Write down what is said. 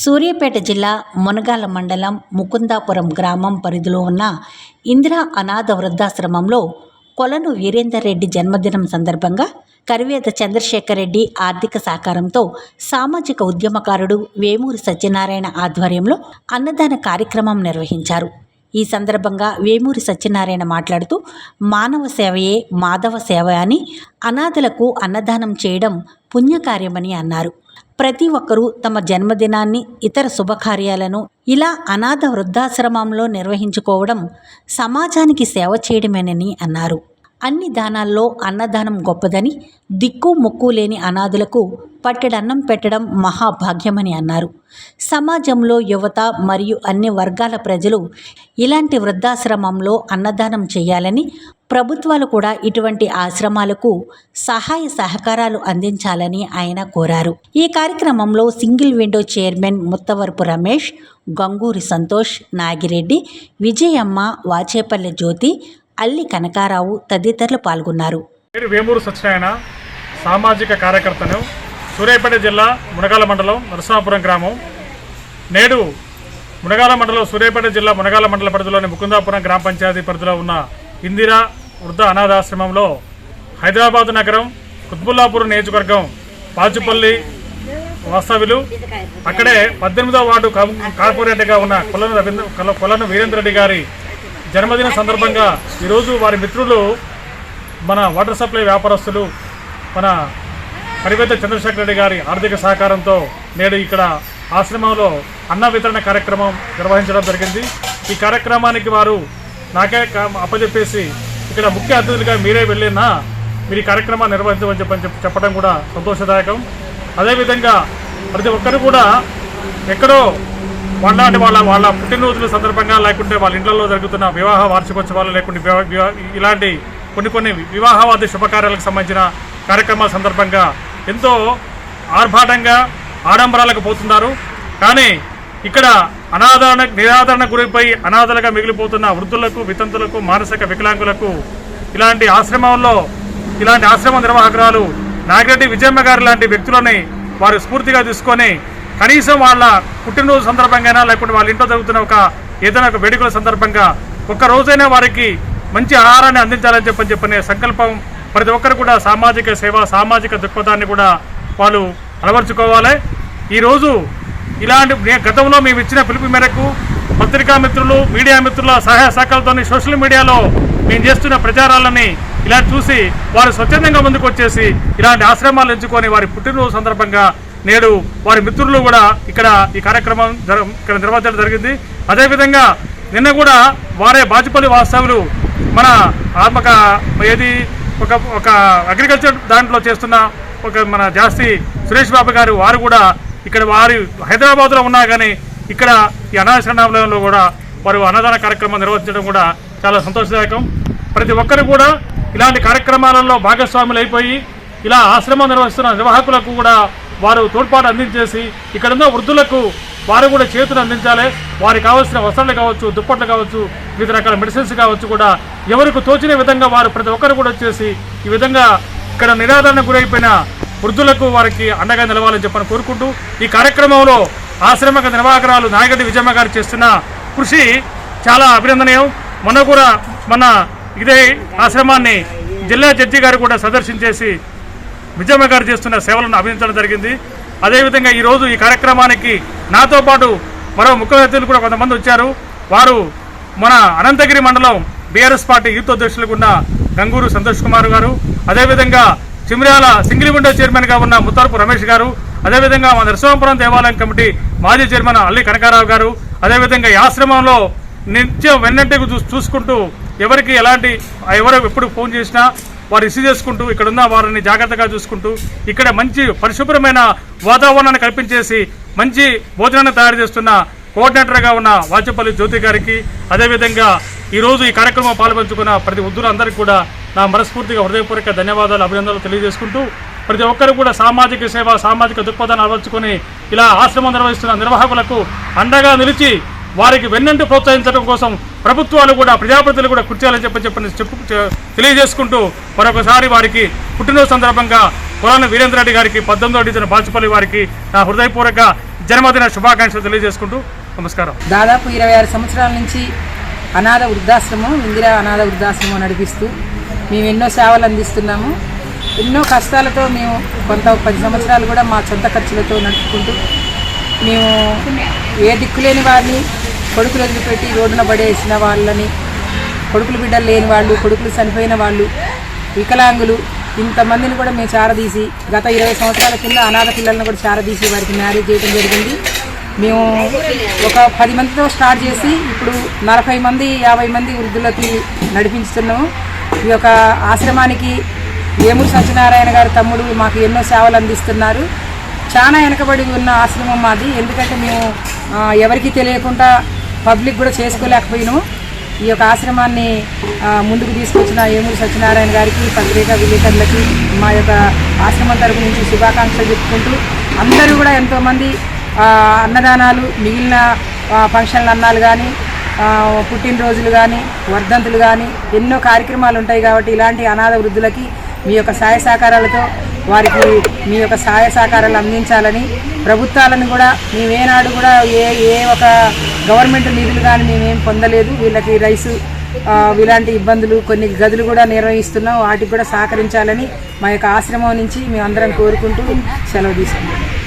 సూర్యాపేట జిల్లా మునగాల మండలం ముకుందాపురం గ్రామం పరిధిలో ఉన్న ఇందిరా అనాథ వృద్ధాశ్రమంలో కొలను వీరేందర్ రెడ్డి జన్మదినం సందర్భంగా కరివేత చంద్రశేఖర్ రెడ్డి ఆర్థిక సహకారంతో సామాజిక ఉద్యమకారుడు వేమూరి సత్యనారాయణ ఆధ్వర్యంలో అన్నదాన కార్యక్రమం నిర్వహించారు. ఈ సందర్భంగా వేమూరి సత్యనారాయణ మాట్లాడుతూ మానవ సేవయే మాధవ సేవ అని అనాథలకు అన్నదానం చేయడం పుణ్యకార్యమని అన్నారు. ప్రతి ఒక్కరూ తమ జన్మదినాన్ని ఇతర శుభకార్యాలను ఇలా అనాథ వృద్ధాశ్రమంలో నిర్వహించుకోవడం సమాజానికి సేవ చేయడమేనని అన్నారు. అన్ని దానాల్లో అన్నదానం గొప్పదని దిక్కు ముక్కు లేని అనాథులకు పట్టెడన్నం పెట్టడం మహాభాగ్యమని అన్నారు. సమాజంలో యువత మరియు అన్ని వర్గాల ప్రజలు ఇలాంటి వృద్ధాశ్రమంలో అన్నదానం చేయాలని ప్రభుత్వాలు కూడా ఇటువంటి ఆశ్రమాలకు సహాయ సహకారాలు అందించాలని ఆయన కోరారు. ఈ కార్యక్రమంలో single window chairman Muttavarapu Ramesh Ganguri Santosh Nagireddy Vijayamma Vachepalli Jyothi Alli Kanakarao తదితరులు పాల్గొన్నారు. పేరు వేమూరు సత్యనారాయణ సామాజిక కార్యకర్తను సూర్యాపేట జిల్లా మునగాల మండలం నరసింహాపురం గ్రామం నేడు మునగాల మండలం సూర్యాపేట జిల్లా మునగాల మండల పరిధిలోని ముకుందాపురం గ్రామ పంచాయతీ పరిధిలో ఉన్న ఇందిరా వృద్ధ అనాథాశ్రమంలో హైదరాబాదు నగరం కుత్బుల్లాపూర్ నియోజకవర్గం పాచుపల్లి వాస్తవ్యులు అక్కడే పద్దెనిమిదవ వార్డు కార్పొరేటర్గా ఉన్న కొలను రవీంద్ర కొల- కొలను వీరేంద్ర రెడ్డి గారి జన్మదిన సందర్భంగా ఈరోజు వారి మిత్రులు మన వాటర్ సప్లై వ్యాపారస్తులు మన కరివేత చంద్రశేఖర రెడ్డి గారి ఆర్థిక సహకారంతో నేడు ఇక్కడ ఆశ్రమంలో అన్న వితరణ కార్యక్రమం నిర్వహించడం జరిగింది. ఈ కార్యక్రమానికి వారు నాకే అప్పజెప్పేసి ఇక్కడ ముఖ్య అతిథులుగా మీరే వెళ్ళినా మీరు ఈ కార్యక్రమాన్ని నిర్వహించమని చెప్పని చెప్పడం కూడా సంతోషదాయకం. అదేవిధంగా ప్రతి ఒక్కరు కూడా ఎక్కడో వాళ్ళ వాళ్ళ వాళ్ళ పుట్టినరోజుల సందర్భంగా లేకుంటే వాళ్ళ ఇంట్లో జరుగుతున్న వివాహ వార్షికోత్సవాలు లేకుంటే ఇలాంటి కొన్ని కొన్ని వివాహవాది శుభకార్యాలకు సంబంధించిన కార్యక్రమాల సందర్భంగా ఎంతో ఆర్భాటంగా ఆడంబరాలకు పోతున్నారు. కానీ ఇక్కడ అనాదరణ నిరాదరణ గురిపై అనాథలుగా మిగిలిపోతున్న వృద్ధులకు వితంతులకు మానసిక వికలాంగులకు ఇలాంటి ఆశ్రమంలో ఇలాంటి ఆశ్రమ నిర్వాహకురాలు నాగిరెడ్డి విజయమ్మ గారు లాంటి వ్యక్తులని వారు స్ఫూర్తిగా తీసుకొని కనీసం వాళ్ళ పుట్టినరోజు సందర్భంగా లేకుంటే వాళ్ళ ఇంట్లో జరుగుతున్న ఒక ఏదైనా ఒక వేడుకల సందర్భంగా ఒక్క రోజైనా వారికి మంచి ఆహారాన్ని అందించాలని చెప్పని చెప్పనే సంకల్పం ప్రతి ఒక్కరు కూడా సామాజిక సేవ సామాజిక దృక్పథాన్ని కూడా వాళ్ళు అలవర్చుకోవాలి. ఈరోజు ఇలాంటి నే- గతంలో మేము ఇచ్చిన పిలుపు మేరకు పత్రికా మిత్రులు మీడియా మిత్రుల సహాయ శాఖలతో సోషల్ మీడియాలో మేము చేస్తున్న ప్రచారాలని ఇలా చూసి వారు స్వచ్ఛందంగా ముందుకు వచ్చేసి ఇలాంటి ఆశ్రమాలు ఎంచుకొని వారి పుట్టినరోజు సందర్భంగా నేడు వారి మిత్రులు కూడా ఇక్కడ ఈ కార్యక్రమం ఇక్కడ నిర్వహించడం జరిగింది. అదేవిధంగా నిన్న కూడా వారే బాచుపల్లి వాస్తవులు మన ఆత్మక ఏది ఒక ఒక అగ్రికల్చర్ దాంట్లో చేస్తున్న ఒక మన జాస్తి సురేష్ బాబు గారు వారు కూడా ఇక్కడ వారి హైదరాబాద్లో ఉన్నా కానీ ఇక్కడ ఈ అనాథాశ్రమంలో కూడా వారు అన్నదాన కార్యక్రమం నిర్వహించడం కూడా చాలా సంతోషదాయకం. ప్రతి ఒక్కరు కూడా ఇలాంటి కార్యక్రమాలలో భాగస్వాములు అయిపోయి ఇలా ఆశ్రమం నిర్వహిస్తున్న నిర్వాహకులకు కూడా వారు తోడ్పాటు అందించేసి ఇక్కడ ఉన్న వృద్ధులకు వారు కూడా చేతులు అందించాలి. వారికి కావాల్సిన వస్త్రాలు కావచ్చు దుప్పట్లు కావచ్చు వివిధ రకాల మెడిసిన్స్ కావచ్చు కూడా ఎవరికి తోచిన విధంగా వారు ప్రతి ఒక్కరు కూడా వచ్చేసి ఈ విధంగా ఇక్కడ నిరాదరణ గురైపోయిన వృద్ధులకు వారికి అండగా నిలవాలని చెప్పని కోరుకుంటూ ఈ కార్యక్రమంలో ఆశ్రమ నిర్వాహకురాలు నాయగడ్డి విజయమ్మ గారు చేస్తున్న కృషి చాలా అభినందనీయం. మొన్న కూడా మన ఇదే ఆశ్రమాన్ని జిల్లా జడ్జి గారు కూడా సందర్శించేసి విజయమ్మ గారు చేస్తున్న సేవలను అభినందించడం జరిగింది. అదేవిధంగా ఈరోజు ఈ కార్యక్రమానికి నాతో పాటు మరో ముఖ్య అతిథులు కూడా కొంతమంది వచ్చారు. వారు మన అనంతగిరి మండలం బీఆర్ఎస్ పార్టీ యూత్ అధ్యక్షులుగా ఉన్న గంగూరు సంతోష్ కుమార్ గారు. అదేవిధంగా చిమ్ర్యాల సింగిలిగుండ చైర్మన్గా ఉన్న ముత్తరపు రమేష్ గారు. అదేవిధంగా మన నరసింహపురం దేవాలయం కమిటీ మాజీ చైర్మన్ అల్లి కనకారావు గారు. అదేవిధంగా ఈ ఆశ్రమంలో నిత్యం వెన్నంటే చూసుకుంటూ ఎవరికి ఎలాంటి ఎవరు ఎప్పుడు ఫోన్ చేసినా వారు ఇసు చేసుకుంటూ ఇక్కడ ఉన్న వారిని జాగ్రత్తగా చూసుకుంటూ ఇక్కడ మంచి పరిశుభ్రమైన వాతావరణాన్ని కల్పించేసి మంచి భోజనాన్ని తయారు చేస్తున్న కోఆర్డినేటర్గా ఉన్న వాచపల్లి జ్యోతి గారికి అదేవిధంగా ఈరోజు ఈ కార్యక్రమం పాల్పంచుకున్న ప్రతి వృద్ధులందరికీ కూడా నా మనస్ఫూర్తిగా హృదయపూర్వక ధన్యవాదాలు అభినందనలు తెలియజేసుకుంటూ ప్రతి ఒక్కరు కూడా సామాజిక సేవ సామాజిక దృక్పథాన్ని అలవర్చుకొని ఇలా ఆశ్రమం నిర్వహిస్తున్న నిర్వాహకులకు అండగా నిలిచి వారికి వెన్నంటి ప్రోత్సహించడం కోసం ప్రభుత్వాలు కూడా ప్రజాప్రతినిధులు కూడా కృత్యాలని చెప్పి చెప్పని చెప్పు తెలియజేసుకుంటూ మరొకసారి వారికి పుట్టినరోజు సందర్భంగా కొలను వీరేంద్ర రెడ్డి గారికి పద్దెనిమిదో డివిజన్ బాచుపల్లి వారికి నా హృదయపూర్వక జన్మదిన శుభాకాంక్షలు తెలియజేసుకుంటూ నమస్కారం. దాదాపు ఇరవై ఆరు సంవత్సరాల నుంచి అనాథ వృద్ధాశ్రమం ఇందిరా అనాథ వృద్ధాశ్రమం నడిపిస్తూ మేము ఎన్నో సేవలు అందిస్తున్నాము. ఎన్నో కష్టాలతో మేము కొంత పది సంవత్సరాలు కూడా మా సొంత ఖర్చులతో నడుపుకుంటూ మేము ఏ దిక్కులేని వారిని కొడుకులు వదిలిపెట్టి రోడ్డున పడేసిన వాళ్ళని కొడుకులు బిడ్డలు లేని వాళ్ళు కొడుకులు చనిపోయిన వాళ్ళు వికలాంగులు ఇంతమందిని కూడా మేము చారదీసి గత ఇరవై సంవత్సరాల కింద అనాథ పిల్లలను కూడా చారదీసి వారికి మ్యారేజ్ చేయడం జరిగింది. మేము ఒక పది మందితో స్టార్ట్ చేసి ఇప్పుడు నలభై మంది యాభై మంది వృద్ధులకి నడిపించుతున్నాము. ఈ యొక్క ఆశ్రమానికి వేమూరు సత్యనారాయణ గారి తమ్ముడు మాకు ఎన్నో సేవలు అందిస్తున్నారు. చాలా వెనకబడి ఉన్న ఆశ్రమం మాది. ఎందుకంటే మేము ఎవరికీ తెలియకుండా పబ్లిక్ కూడా చేసుకోలేకపోయినాము. ఈ యొక్క ఆశ్రమాన్ని ముందుకు తీసుకొచ్చిన ఏమూరి సత్యనారాయణ గారికి పత్రిక విలేకరులకి మా యొక్క ఆశ్రమం తరపు నుంచి శుభాకాంక్షలు చెప్పుకుంటూ అందరూ కూడా ఎంతోమంది అన్నదానాలు మిగిలిన ఫంక్షన్లు అన్నాలు కానీ పుట్టినరోజులు కానీ వర్ధంతులు కానీ ఎన్నో కార్యక్రమాలు ఉంటాయి కాబట్టి ఇలాంటి అనాథ వృద్ధులకి మీ యొక్క సహాయ సహకారాలతో వారికి మీ యొక్క సహాయ సహకారాలు అందించాలని ప్రభుత్వాలను కూడా మేమేనాడు కూడా ఏ ఏ ఒక గవర్నమెంట్ నిధులు కానీ మేమేం పొందలేదు. వీళ్ళకి రైసు ఇలాంటి ఇబ్బందులు కొన్ని గదులు కూడా నిర్వహిస్తున్నాం. వాటికి కూడా సహకరించాలని మా యొక్క ఆశ్రమం నుంచి మేమందరం కోరుకుంటూ సెలవు తీసుకుంటాం